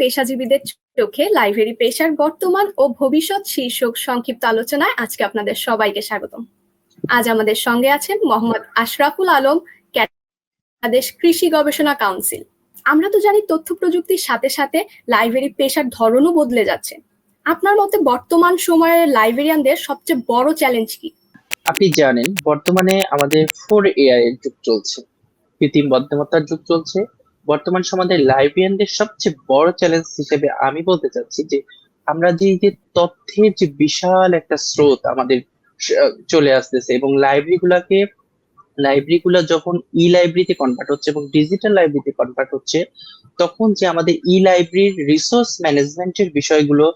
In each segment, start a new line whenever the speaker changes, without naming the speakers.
পেশাজীবীদের চোখে লাইব্রেরি পেশার বর্তমান ও ভবিষ্যৎ শীর্ষক সংক্ষিপ্ত আলোচনায় আজকে আপনাদের সবাইকে স্বাগতম। আজ আমাদের সঙ্গে আছেন মোহাম্মদ আশরাফুল আলম, বাংলাদেশ কৃষি গবেষণা কাউন্সিল। আমরা তো জানি তথ্য প্রযুক্তির সাথে সাথে লাইব্রেরি পেশার ধরনও বদলে যাচ্ছে। আপনার মতে বর্তমান সময়ের লাইব্রেরিয়ানদের সবচেয়ে বড় চ্যালেঞ্জ কি?
আপনি জানেন, বর্তমানে আমাদের ফোর এআই এর যুগ চলছে। কৃত্রিম বুদ্ধিমত্তার যুগ চলছে বর্তমান সমাজে লাইব্রেরিয়ানদের সবচেয়ে বড় চ্যালেঞ্জ হিসেবে আমি বলতে চাচ্ছি যে, আমরা যে যে তথ্যের যে বিশাল একটা স্রোত আমাদের চলে আসতেছে এবং লাইব্রেরি গুলাকে লাইব্রেরি গুলা যখন ই লাইব্রেরিতে কনভার্ট হচ্ছে এবং ডিজিটাল লাইব্রেরিতে কনভার্ট হচ্ছে, তখন যে আমাদের ই লাইব্রেরির রিসোর্স ম্যানেজমেন্টের বিষয়গুলো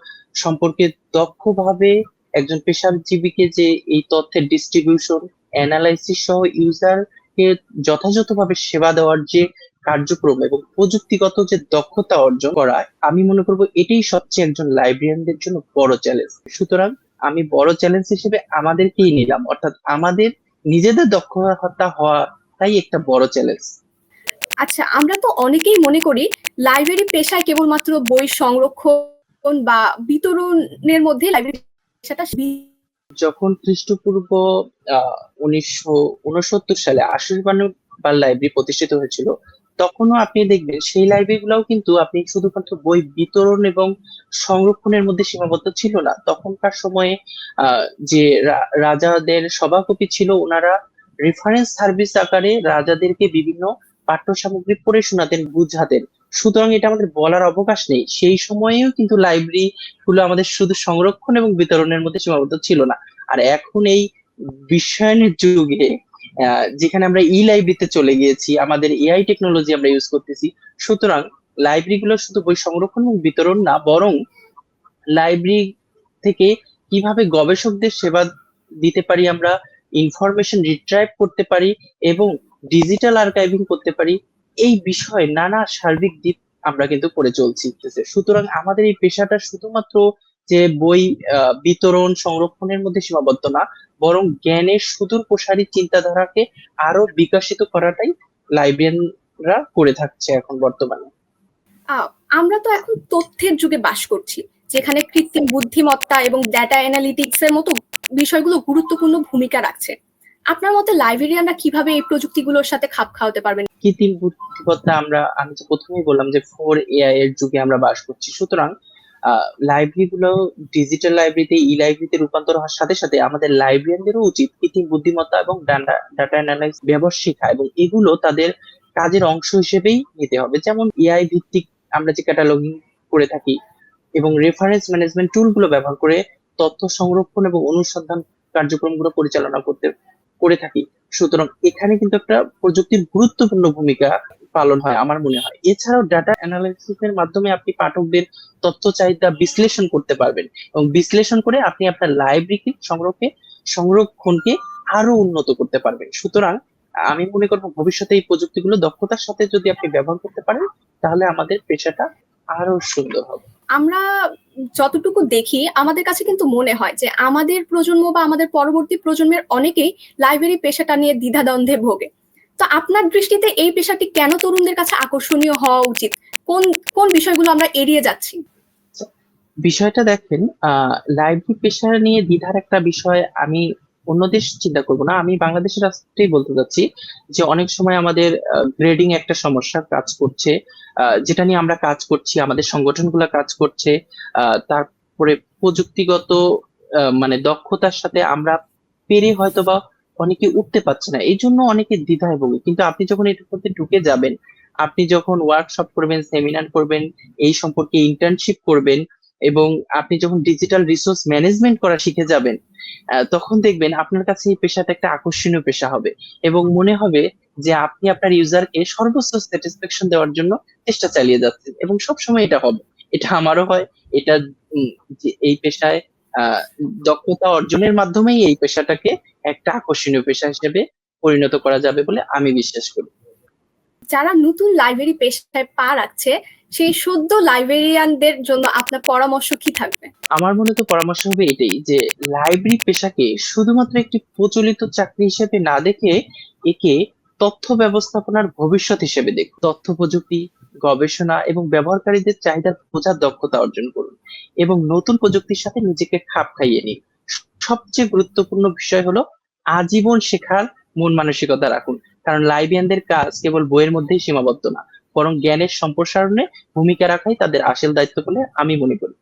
সম্পর্কে দক্ষভাবে একজন পেশাজীবীকে যে এই তথ্যের ডিস্ট্রিবিউশন অ্যানালাইসিস সহ ইউজারকে যথাযথভাবে সেবা দেওয়ার যে কার্যক্রম এবং প্রযুক্তিগত যে দক্ষতা অর্জন করা আমি মনে করব এটাই সবচেয়ে একজন লাইব্রেরিয়ানদের জন্য বড় চ্যালেঞ্জ সুতরাং আমি বড় চ্যালেঞ্জ হিসেবে আমাদেরকেই নিলাম অর্থাৎ আমাদের নিজেদের দক্ষতা হওয়াটাই একটা বড় চ্যালেঞ্জ
আচ্ছা আমরা তো অনেকেই মনে করি লাইব্রেরি পেশায় কেবলমাত্র বই সংরক্ষণ বা বিতরণের মধ্যে লাইব্রেরি পেশাটা
যখন খ্রিস্টপূর্ব আহ উনিশশো উনসত্তর সালে আশুরবানুবার লাইব্রেরি প্রতিষ্ঠিত হয়েছিল তখনও আপনি দেখবেন সেই লাইব্রেরি গুলাও কিন্তু আপনি শুধুমাত্র বই বিতরণ এবং সংরক্ষণের মধ্যে সীমাবদ্ধ ছিল না। তখনকার সময়ে যে রাজাদের সভাকবি ছিল, ওনারা রেফারেন্স সার্ভিস আকারে রাজাদেরকে বিভিন্ন পাঠ্য সামগ্রী পড়ে শোনাতেন, বুঝাতেন। সুতরাং এটা আমাদের বলার অবকাশ নেই। সেই সময়েও কিন্তু লাইব্রেরি গুলো আমাদের শুধু সংরক্ষণ এবং বিতরণের মধ্যে সীমাবদ্ধ ছিল না। আর এখন এই বিশ্বায়নের যুগে যেখানে আমরা ই লাইব্রেরিতে চলে গিয়েছি, আমাদের এআই টেকনোলজি আমরা ইউজ করতেছি। সুতরাং লাইব্রেরি গুলো শুধু বই সংরক্ষণ এবং বিতরণ না, বরং লাইব্রেরি থেকে কীভাবে গবেষকদের সেবা দিতে পারি আমরা ইনফরমেশন রিট্রাইভ করতে পারি এবং ডিজিটাল আর্কাইভিং করতে পারি, এই বিষয়ে নানা সার্বিক দিক আমরা কিন্তু করে চলছি। সুতরাং আমাদের এই পেশাটা শুধুমাত্র যে বই বিতরণ সংরক্ষণের মধ্যে সীমাবদ্ধ না বরং জ্ঞানের সুদূর প্রসারী চিন্তাধারাকে আরও বিকশিত করাটাই লাইব্রেরিয়ানরা করে থাকছে এখন বর্তমানে।
আমরা তো এখন তথ্যের যুগে বাস করছি যেখানে কৃত্রিম বুদ্ধিমত্তা এবং ডেটা অ্যানালিটিক্স এর মতো বিষয়গুলো গুরুত্বপূর্ণ ভূমিকা রাখছে। আপনার মতে লাইব্রেরিয়ানরা কীভাবে এই প্রযুক্তিগুলোর সাথে খাপ খাওয়াতে পারবেন?
কৃত্রিম বুদ্ধিমত্তা আমরা আমি যে প্রথমেই বললাম যে ফোর এআই এর যুগে আমরা বাস করছি। সুতরাং লাইব্রেরি গুলো ডিজিটাল লাইব্রেরিতে ই লাইব্রেরিতে রূপান্তর হওয়ার সাথে সাথে আমাদের লাইব্রেরিয়ানদেরও উচিত কৃত্রিম বুদ্ধিমত্তা এবং ডাটা অ্যানালাইজ ব্যবহার শেখা এবং এগুলো তাদের কাজের অংশ হিসেবেই নিতে হবে। যেমন এআই ভিত্তিক আমরা যে ক্যাটালগিং করে থাকি এবং রেফারেন্স ম্যানেজমেন্ট টুলগুলো ব্যবহার করে তথ্য সংরক্ষণ এবং অনুসন্ধান কার্যক্রমগুলো পরিচালনা করতে, করে থাকি। সুতরাং এখানে কিন্তু একটা প্রযুক্তির গুরুত্বপূর্ণ ভূমিকা পালন হয় আমার মনে হয়। এছাড়াও ডাটা অ্যানালাইসিস এর মাধ্যমে আপনি পাঠকদের তথ্য চাহিদা বিশ্লেষণ করতে পারবেন এবং বিশ্লেষণ করে আপনি আপনার লাইব্রেরি সংরক্ষে সংরক্ষণকে আরও উন্নত করতে পারবেন। সুতরাং আমি মনে করব ভবিষ্যতে এই প্রযুক্তিগুলো দক্ষতার সাথে যদি আপনি ব্যবহার করতে পারেন তাহলে আমাদের পেশাটা আরও সুন্দর হবে।
আমরা যতটুকু দেখি আমাদের কাছে কিন্তু মনে হয় যে আমাদের প্রজন্ম বা আমাদের পরবর্তী প্রজন্মের অনেকেই লাইব্রেরি পেশাটা নিয়ে দ্বিধাদ্বন্দ্বে ভোগে। তো আপনার দৃষ্টিতে এই পেশাটি কেন তরুণদের কাছে আকর্ষণীয় হওয়া উচিত? কোন কোন বিষয়গুলো আমরা এড়িয়ে যাচ্ছি?
বিষয়টা দেখেন লাইব্রেরি পেশা নিয়ে দ্বিধার একটা বিষয় আমি অন্য দেশ চিন্তা করব না। আমি বাংলাদেশের রাষ্ট্রেই বলতে চাচ্ছি যে অনেক সময় আমাদের গ্রেডিং একটা সমস্যা কাজ করছে যেটা নিয়ে আমরা কাজ করছি, আমাদের সংগঠনগুলো কাজ করছে তারপরে প্রযুক্তিগত মানে দক্ষতার সাথে আমরা পেরে হয়তো বা অনেকে উঠতে পারছে না। এই জন্য অনেকে দ্বিধায় ভোগে। কিন্তু আপনি যখন এটার মধ্যে ঢুকে যাবেন, আপনি যখন ওয়ার্কশপ করবেন সেমিনার করবেন, এই সম্পর্কে ইন্টার্নশিপ করবেন এবং আপনি যখন ডিজিটাল রিসোর্স ম্যানেজমেন্ট করা শিখে যাবেন তখন দেখবেন আপনার কাছে এই পেশাটা একটা আকর্ষণীয় পেশা হবে এবং মনে হবে যে আপনি আপনার ইউজারকে সর্বোচ্চ স্যাটিসফ্যাকশন দেওয়ার জন্য চেষ্টা চালিয়ে যাচ্ছেন এবং সবসময় এটা হবে। এটা আমারও হয়। এটা এই পেশায় দক্ষতা অর্জনের মাধ্যমেই এই পেশাটাকে একটা আকর্ষণীয় পেশা হিসেবে পরিণত করা যাবে বলে আমি বিশ্বাস করি।
যারা নতুন লাইব্রেরি পেশায় পা রাখছে সেই সদ্য লাইব্রেরিয়ানদের জন্য আপনার পরামর্শ কি থাকবে?
আমার মনে তো পরামর্শ হবে এটাই যে লাইব্রেরি পেশাকে শুধুমাত্র একটি প্রচলিত চাকরি হিসেবে না দেখে একে তথ্য ব্যবস্থাপনার ভবিষ্যৎ হিসেবে দেখ তথ্য প্রযুক্তি গবেষণা এবং ব্যবহারকারীদের চাহিদা বোঝার দক্ষতা অর্জন করুন। এবং নতুন প্রযুক্তির সাথে নিজেকে খাপ খাইয়ে নিন। সবচেয়ে গুরুত্বপূর্ণ বিষয় হলো আজীবন শেখার মন মানসিকতা রাখুন। কারণ লাইবিয়ানদের কাজ কেবল বইয়ের মধ্যেই সীমাবদ্ধ না, বরং জ্ঞানের সম্প্রসারণে ভূমিকা রাখাই তাদের আসল দায়িত্ব বলে আমি মনে করি।